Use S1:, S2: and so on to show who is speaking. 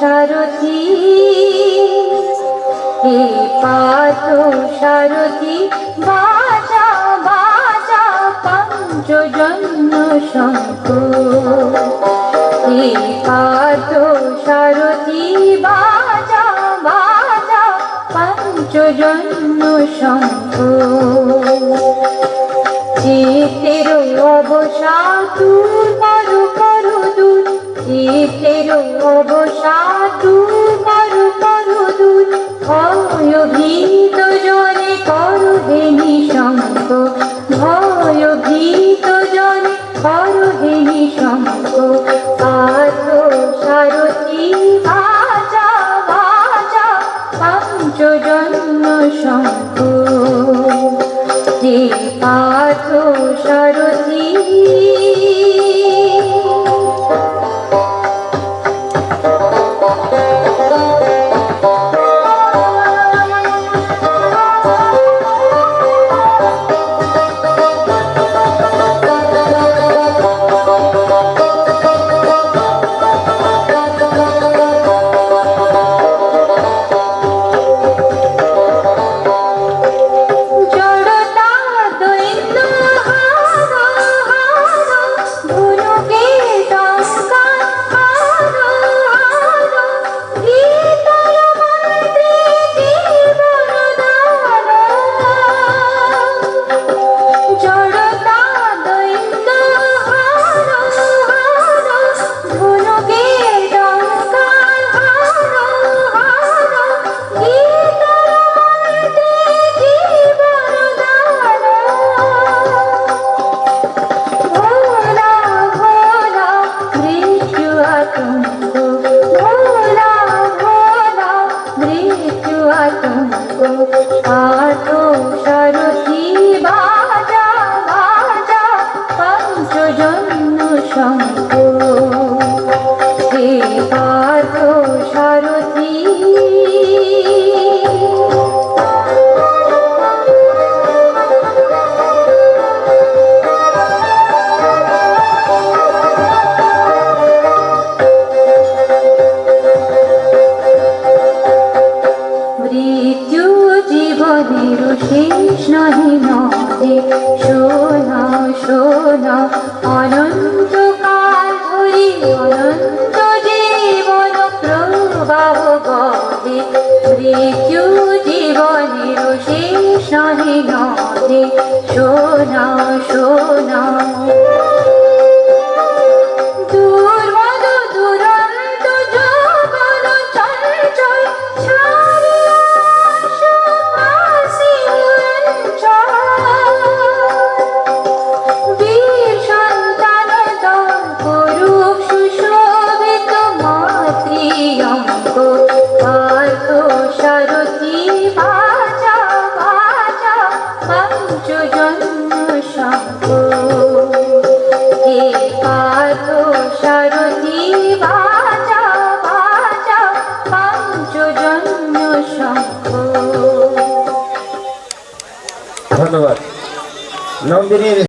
S1: সারথি সারথি, বাজা বাজা পঞ্চজন্য শঙ্খ পাথ সারথি, বাজা বাজা পঞ্চজন্য শঙ্খ চিতের অবসাদ দূর করু করু দূর। চিতের অবসাদ দূর করু করু দূর। ভয় শঙ্ক পাথ সারথি ভাজা ভাজা পঞ্চজন্য শঙ্খ যে পাথ সারথি মৃত্যু নহে শোনা শোনা অনন্ত কাল ধরি, অনন্ত জীবন প্রবাহ গদে। মৃত্যু জীবনের শেষ নহে নহে শোনা
S2: Não, beleza.